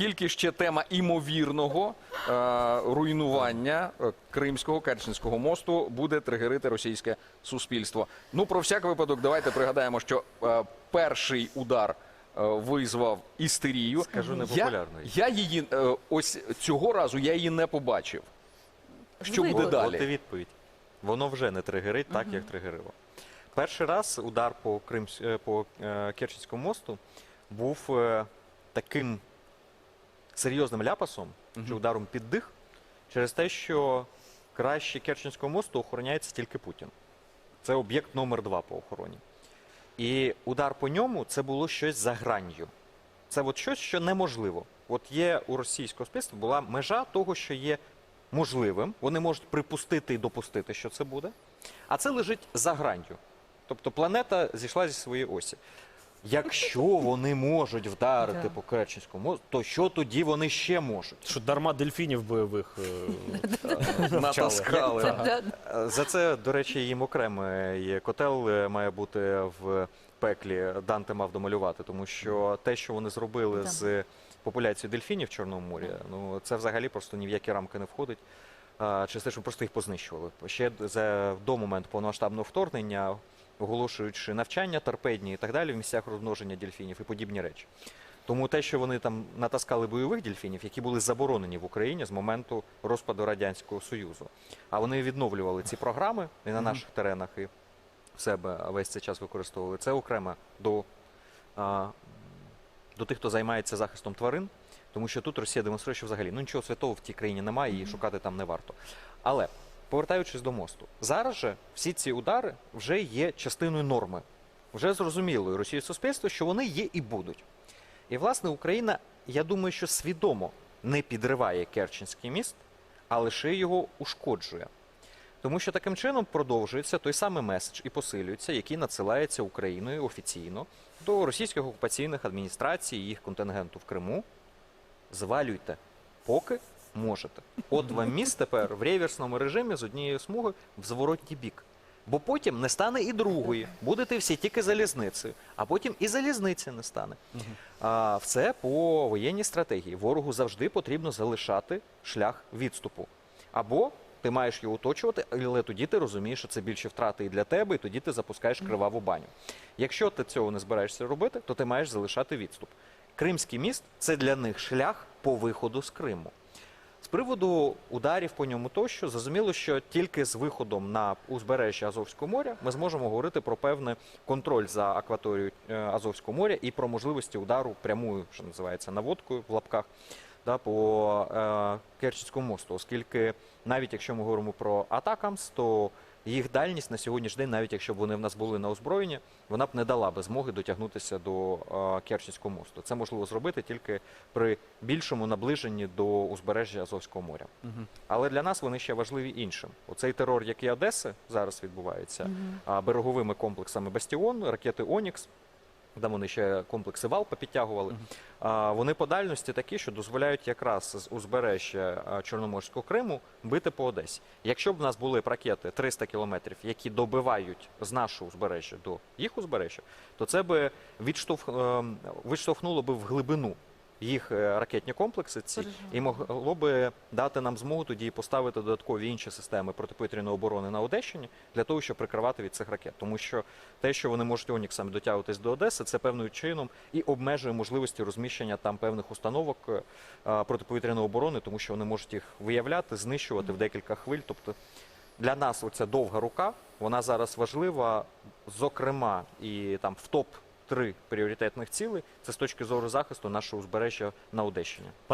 Скільки ще тема імовірного е, руйнування е, Кримського Керченського мосту буде тригерити російське суспільство? Ну про всяк випадок, давайте пригадаємо, що е, перший удар е, визвав істерію. Скажу я, непопулярно. я її е, ось цього разу я її не побачив. Що буде От- От і далі? відповідь. Воно вже не тригерить так, як тригерило. Перший раз удар по, Кримсь... е, по е, Керченському мосту був е, таким серйозним ляпасом, чи ударом під дих, через те, що краще Керченського мосту охороняється тільки Путін. Це об'єкт номер два по охороні. І удар по ньому це було щось за гранню. Це от щось, що неможливо. От є у російського суспільства була межа того, що є можливим. Вони можуть припустити і допустити, що це буде. А це лежить за гранню. Тобто планета зійшла зі своєї осі. Якщо вони можуть вдарити Да. по Керченському мосту, то що тоді вони ще можуть? Що дарма дельфінів бойових е, Натаскали. Це, да, Е, За це, до речі, їм окремий котел е, має бути в пеклі. Данте мав домалювати, тому що те, що вони зробили Да. з популяцією дельфінів в Чорному морі, ну це взагалі просто ні в які рамки не входить. А, Через те, що просто їх познищували. Ще за до моменту повномасштабного вторгнення, оголошуючи навчання, торпедні і так далі в місцях розмноження дельфінів і подібні речі. Тому те, що вони там натаскали бойових дельфінів, які були заборонені в Україні з моменту розпаду Радянського Союзу. А вони відновлювали ці програми і на наших теренах, і в себе весь цей час використовували. Це окремо до, а, до тих, хто займається захистом тварин, тому що тут Росія демонструє, що взагалі ну, нічого святого в тій країні немає і шукати там не варто. Але повертаючись до мосту, зараз же всі ці удари вже є частиною норми. Вже зрозуміло Росії суспільство, що вони є і будуть. І власне Україна, я думаю, що свідомо не підриває Керченський міст, а лише його ушкоджує. Тому що таким чином продовжується той самий меседж і посилюється, який надсилається Україною офіційно до російських окупаційних адміністрацій і їх контингенту в Криму. Звалюйте, поки можете. От вам міст тепер в реверсному режимі з однієї смуги в зворотній бік. Бо потім не стане і другої. Будете всі тільки залізницею, а потім і залізниці не стане. А, все по воєнній стратегії. Ворогу завжди потрібно залишати шлях відступу. Або ти маєш його оточувати, але тоді ти розумієш, що це більше втрати і для тебе, і тоді ти запускаєш криваву баню. Якщо ти цього не збираєшся робити, то ти маєш залишати відступ. Кримський міст це для них шлях по виходу з Криму. З приводу ударів по ньому тощо, зрозуміло, що тільки з виходом на узбережжя Азовського моря ми зможемо говорити про певний контроль за акваторією е, Азовського моря і про можливості удару прямою, що називається наводкою в лапках, да, по е, Керченському мосту, оскільки навіть якщо ми говоримо про атакамс, то їх дальність на сьогоднішній день, навіть якщо б вони в нас були на озброєнні, вона б не дала би змоги дотягнутися до Керченського мосту. Це можливо зробити тільки при більшому наближенні до узбережжя Азовського моря. Але для нас вони ще важливі іншим. Оцей терор, який Одеси зараз відбувається, а, береговими комплексами Бастіон, ракети Онікс. Там вони ще комплекси Вал попідтягували. А, Вони по дальності такі, що дозволяють якраз з узбережжя а, Чорноморського Криму бити по Одесі. Якщо б в нас були ракети 300 кілометрів, які добивають з нашого узбережжя до їх узбережжя, то це би відштовх, ем, відштовхнуло би в глибину їх е, ракетні комплекси ці і могло би дати нам змогу тоді поставити додаткові інші системи протиповітряної оборони на Одещині для того, щоб прикривати від цих ракет. Тому що те, що вони можуть оніксами дотягуватись до Одеси, це певним чином і обмежує можливості розміщення там певних установок е, протиповітряної оборони, тому що вони можуть їх виявляти, знищувати в декілька хвиль. Тобто для нас оця довга рука, вона зараз важлива, зокрема, і там в топ. Три пріоритетних цілі. це з точки зору захисту нашого узбережжя на Одещині.